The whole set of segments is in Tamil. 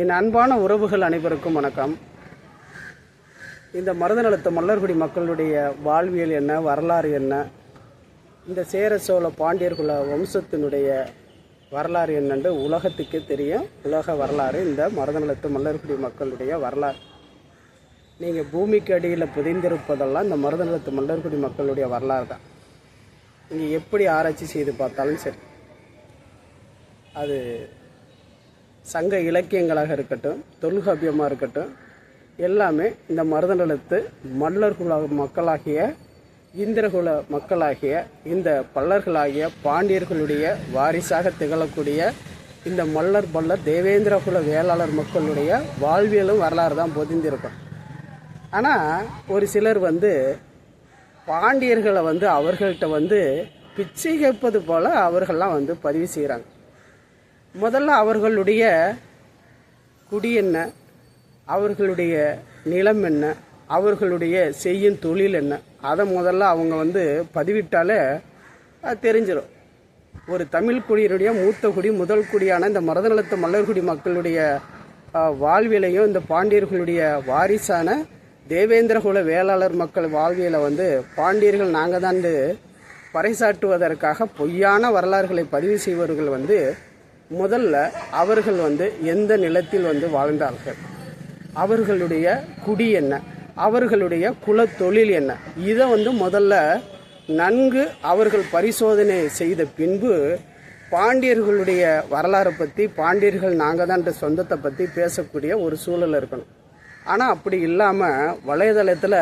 என் அன்பான உறவுகள் அனைவருக்கும் வணக்கம். இந்த மருதநலத்து மல்லர்குடி மக்களுடைய வாழ்வியல் என்ன வரலாறு என்ன இந்த சேர சோழ பாண்டியர்குல வம்சத்தினுடைய வரலாறு என்னென்று உலகத்துக்கே தெரியும். உலக வரலாறு இந்த மருதநலத்து மல்லர்குடி மக்களுடைய வரலாறு. நீங்கள் பூமிக்கு அடியில் புதைந்திருப்பதெல்லாம் இந்த மருதநலத்து மல்லர்குடி மக்களுடைய வரலாறு தான். நீங்கள் எப்படி ஆராய்ச்சி செய்து பார்த்தாலும் சரி. அது சங்க இலக்கியங்களாக இருக்கட்டும் தொல்காப்பியமாக இருக்கட்டும் எல்லாமே இந்த மருதநிலத்து மல்லர்குல மக்களாகிய இந்திரகுல மக்களாகிய இந்த பல்லர்களாகிய பாண்டியர்களுடைய வாரிசாக திகழக்கூடிய இந்த மல்லர் பல்லர் தேவேந்திரகுல வேளாளர் மக்களுடைய வாழ்வியலும் வரலாறு தான் பொதிந்திருக்கும். ஆனால் ஒரு சிலர் வந்து பாண்டியர்களை வந்து அவர்கள்ட்ட வந்து பிச்சை கேட்பது போல அவர்கள்லாம் வந்து பதிவு செய்கிறாங்க முதல்ல அவர்களுடைய குடி என்ன? அவர்களுடைய நிலம் என்ன? அவர்களுடைய செய்யும் தொழில் என்ன? அதை முதல்ல அவங்க வந்து பதிவிட்டாலே அது தெரிஞ்சிடும் ஒரு தமிழ் குடியினுடைய மூத்த குடி முதல் குடியான இந்த மருதநலத்து மல்லர்குடி மக்களுடைய வாழ்விலையும் வாழ்வியலையும் இந்த பாண்டியர்களுடைய வாரிசான தேவேந்திரகுல வேளாளர் மக்கள் வாழ்வியலை வந்து பாண்டியர்கள் நாங்கள் தான் பறைசாட்டுவதற்காக பொய்யான வரலாறுகளை பதிவு செய்வர்கள் வந்து முதல்ல அவர்கள் வந்து எந்த நிலத்தில் வந்து வாழ்ந்தார்கள்? அவர்களுடைய குடி என்ன? அவர்களுடைய குலத்தொழில் என்ன? இதை வந்து முதல்ல நன்கு அவர்கள் பரிசோதனை செய்த பின்பு பாண்டியர்களுடைய வரலாறை பற்றி பாண்டியர்கள் நாங்கள் தான் சொந்தத்தை பற்றி பேசக்கூடிய ஒரு சூழல் இருக்கணும். ஆனால் அப்படி இல்லாமல் வலைதளத்தில்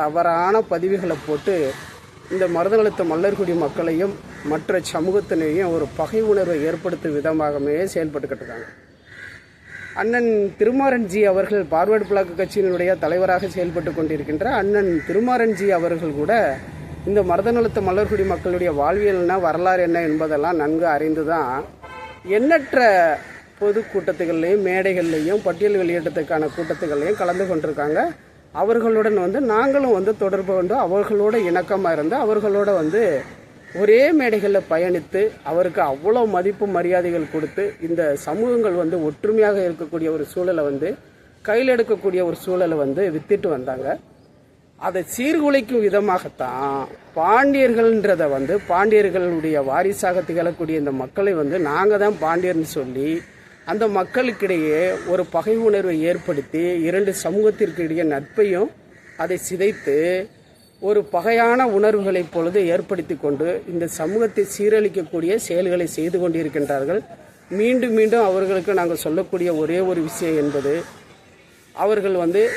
தவறான பதிவுகளை போட்டு இந்த மருதநலத்து மல்லர்குடி மக்களையும் மற்ற சமூகத்தினையும் ஒரு பகை உணர்வை ஏற்படுத்தும் விதமாகவே செயல்பட்டுக்கிட்டு இருக்காங்க. அண்ணன் திருமாறன்ஜி அவர்கள் பார்வர்டு பிளாக் கட்சியினுடைய தலைவராக செயல்பட்டு கொண்டிருக்கின்ற அண்ணன் திருமாறன்ஜி அவர்கள் கூட இந்த மருதநலத்து மல்லர்குடி மக்களுடைய வாழ்வியல்னா வரலாறு என்ன என்பதெல்லாம் நன்கு அறிந்து தான் எண்ணற்ற பொது கூட்டத்துகள்லையும் மேடைகள்லையும் பட்டியல் வெளியேற்றத்துக்கான கூட்டத்துகள்லையும் கலந்து கொண்டிருக்காங்க. அவர்களுடன் வந்து நாங்களும் வந்து தொடர்பு கொண்டு அவர்களோட இணக்கமாக இருந்து அவர்களோட வந்து ஒரே மேடைகளில் பயணித்து அவருக்கு அவ்வளோ மதிப்பு மரியாதைகள் கொடுத்து இந்த சமூகங்கள் வந்து ஒற்றுமையாக இருக்கக்கூடிய ஒரு சூழலை வந்து கையில் எடுக்கக்கூடிய ஒரு சூழலை வந்து வித்திட்டு வந்தாங்க. அதை சீர்குலைக்கும் விதமாகத்தான் பாண்டியர்கள்ன்றதை வந்து பாண்டியர்களுடைய வாரிசாக திகழக்கூடிய இந்த மக்களை வந்து நாங்கள் தான் பாண்டியர்னு சொல்லி அந்த மக்களுக்கிடையே ஒரு பகை உணர்வை ஏற்படுத்தி இரண்டு சமூகத்திற்கிடையே நட்பையும் அதை சிதைத்து ஒரு பகையான உணர்வுகளை பொழுது ஏற்படுத்தி கொண்டு இந்த சமூகத்தை சீரழிக்கக்கூடிய செயல்களை செய்து கொண்டிருக்கின்றார்கள். மீண்டும் மீண்டும் அவர்களுக்கு நாங்கள் சொல்லக்கூடிய ஒரே ஒரு விஷயம் என்பது அவர்கள் வந்து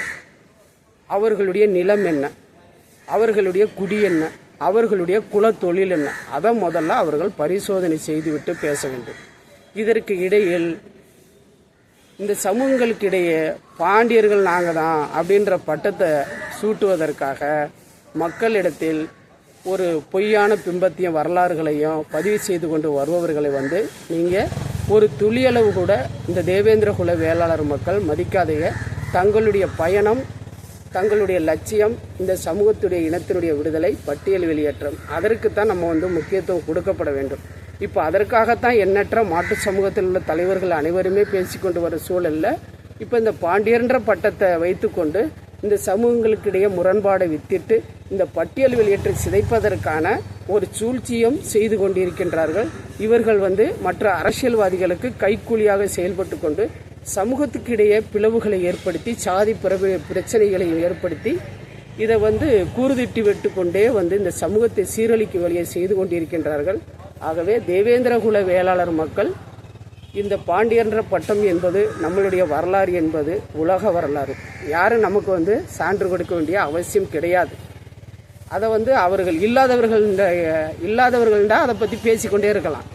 அவர்களுடைய நிலம் என்ன? அவர்களுடைய குடி என்ன? அவர்களுடைய குலத்தொழில் என்ன? அதை முதல்ல அவர்கள் பரிசோதனை செய்துவிட்டு பேச வேண்டும். இதற்கு இடையில் இந்த சமூகங்களுக்கு இடையே பாண்டியர்கள் நாங்கள் தான் அப்படின்ற பட்டத்தை சூட்டுவதற்காக மக்களிடத்தில் ஒரு பொய்யான பிம்பத்தையும் வரலாறுகளையும் பதிவு செய்து கொண்டு வருபவர்களை வந்து நீங்கள் ஒரு துளியளவு கூட இந்த தேவேந்திர குல வேளாளர் மக்கள் மதிக்காதைய தங்களுடைய பயணம் தங்களுடைய லட்சியம் இந்த சமூகத்துடைய இனத்தினுடைய விடுதலை பட்டியல் வெளியேற்றம் அதற்குத்தான் நம்ம வந்து முக்கியத்துவம் கொடுக்கப்பட வேண்டும். இப்போ அதற்காகத்தான் எண்ணற்ற மாட்டு சமூகத்தில் உள்ள தலைவர்கள் அனைவருமே பேசிக்கொண்டு வர சூழலில் இப்போ இந்த பாண்டியன்ற பட்டத்தை வைத்துக்கொண்டு இந்த சமூகங்களுக்கிடையே முரண்பாடை வித்திட்டு இந்த பட்டியல் வெளியேற்றை சிதைப்பதற்கான ஒரு சூழ்ச்சியும் செய்து கொண்டிருக்கின்றார்கள். இவர்கள் வந்து மற்ற அரசியல்வாதிகளுக்கு கைக்கூலியாக செயல்பட்டு கொண்டு சமூகத்துக்கிடையே பிளவுகளை ஏற்படுத்தி சாதி பிறகு பிரச்சனைகளை ஏற்படுத்தி இதை வந்து கூறுதிட்டு விட்டு கொண்டே வந்து இந்த சமூகத்தை சீரழிக்கும் வழியை செய்து கொண்டிருக்கின்றார்கள். ஆகவே தேவேந்திரகுல வேளாளர் மக்கள் இந்த பாண்டியன்ற பட்டம் என்பது நம்மளுடைய வரலாறு என்பது உலக வரலாறு. யாரும் நமக்கு வந்து சான்று கொடுக்க வேண்டிய அவசியம் கிடையாது. அதை வந்து அவர்கள் இல்லாதவர்கள் இல்லாதவர்கள்டா அதை பற்றி பேசிக்கொண்டே இருக்கலாம்.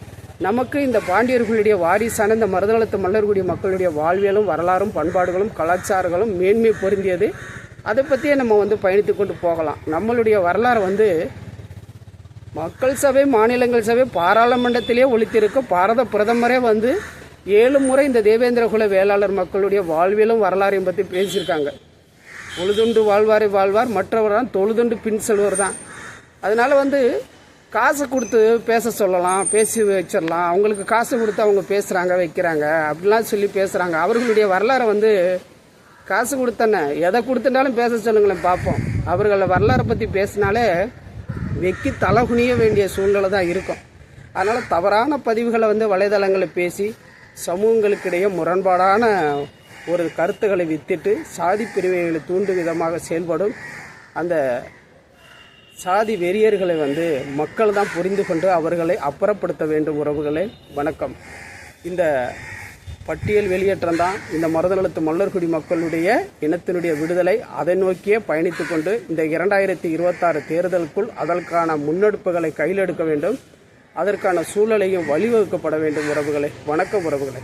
நமக்கு இந்த பாண்டியர்களுடைய வாரிசான இந்த மருதநலத்து மல்லர்குடி மக்களுடைய வாழ்வியலும் வரலாறும் பண்பாடுகளும் கலாச்சாரங்களும் மேன்மை பொருந்தியது. அதை பற்றியே நம்ம வந்து பயணித்து கொண்டு போகலாம். நம்மளுடைய வரலாறு வந்து மக்கள் சபை மாநிலங்கள் சபை பாராளுமன்றத்திலே ஒழித்திருக்கும் பாரத பிரதமரே வந்து ஏழு முறை இந்த தேவேந்திர குல வேளாளர் மக்களுடைய வாழ்விலும் வரலாறையும் பற்றி பேசியிருக்காங்க. பொழுதுண்டு வாழ்வாரை வாழ்வார் மற்றவர் தான் தொழுதுண்டு பின் செல்வர் தான். அதனால் வந்து காசு கொடுத்து பேச சொல்லலாம் பேசி வச்சிடலாம் அவங்களுக்கு காசு கொடுத்து அவங்க பேசுகிறாங்க வைக்கிறாங்க அப்படிலாம் சொல்லி பேசுகிறாங்க அவர்களுடைய வரலாறை வந்து காசு கொடுத்தன. எதை கொடுத்துட்டாலும் பேச சொல்லுங்களேன் பார்ப்போம். அவர்களை வரலாறை பற்றி பேசினாலே வெக்கி தலகுனிய வேண்டிய சூழ்நிலை தான் இருக்கும். அதனால் தவறான பதிவுகளை வந்து வலைதளங்களில் பேசி சமூகங்களுக்கிடையே முரண்பாடான ஒரு கருத்துக்களை வித்திட்டு சாதி பிரிவினைகளை தூண்டும் விதமாக செயல்படும் அந்த சாதி வெறியர்களை வந்து மக்கள் தான் புரிந்து கொண்டு அவர்களை அப்புறப்படுத்த வேண்டும் உறவுகளே. வணக்கம். இந்த பட்டியல் வெளியேற்றம் தான் இந்த மருதநலத்து மல்லர்குடி மக்களுடைய இனத்தினுடைய விடுதலை. அதை நோக்கியே பயணித்து கொண்டு இந்த இரண்டாயிரத்தி இருபத்தாறு தேர்தலுக்குள் அதற்கான முன்னெடுப்புகளை கையில் எடுக்க வேண்டும். அதற்கான சூழலையும் வழிவகுக்கப்பட வேண்டும் உறவுகளை. வணக்கம் உறவுகளை.